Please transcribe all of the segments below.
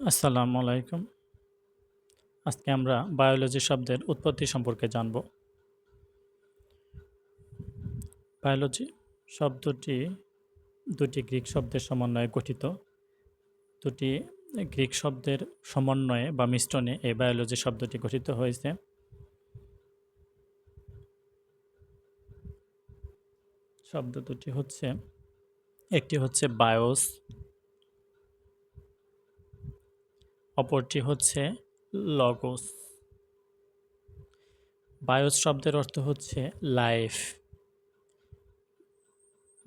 আসসালামু আলাইকুম। আজকে আমরা বায়োলজি শব্দের উৎপত্তি সম্পর্কে জানব। বায়োলজি শব্দটি দুটি গ্রিক শব্দের সমন্বয়ে গঠিত। দুটি গ্রিক শব্দের সমন্বয়ে বা মিশ্রণে এই বায়োলজি শব্দটি গঠিত হয়েছে। শব্দ দুটি হচ্ছে, একটি হচ্ছে বায়োস অপরটি হচ্ছে লগোস। বায়োস শব্দের অর্থ হচ্ছে লাইফ।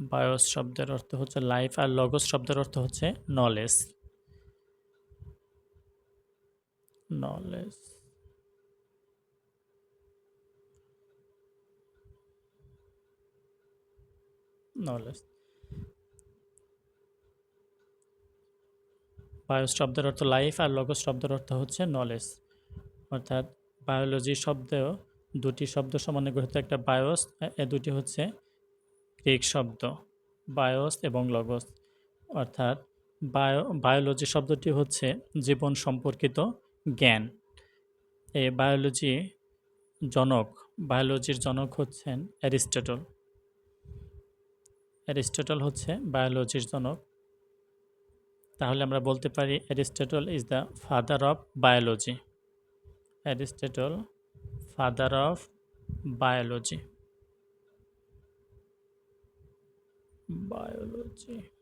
বায়োস শব্দের অর্থ হচ্ছে লাইফ আর লগোস শব্দের অর্থ হচ্ছে নলেজ। নলেজ। নলেজ। বায়োস শব্দের অর্থ লাইফ আর লগস শব্দের অর্থ হচ্ছে নলেজ অর্থাৎ বায়োলজি শব্দ দুটি শব্দ সমানে গঠিত একটা বায়োস এ দুটি হচ্ছে গ্রিক শব্দ বায়োস এবং লগস অর্থাৎ বায়ো বায়োলজি শব্দটি হচ্ছে জীবন সম্পর্কিত জ্ঞান। এই বায়োলজি জনক বায়োলজির জনক হচ্ছেন অ্যারিস্টটল। অ্যারিস্টটল হচ্ছে বায়োলজির জনক। তাহলে আমরা বলতে পারি Aristotle is the father of biology. Aristotle, father of biology. Biology.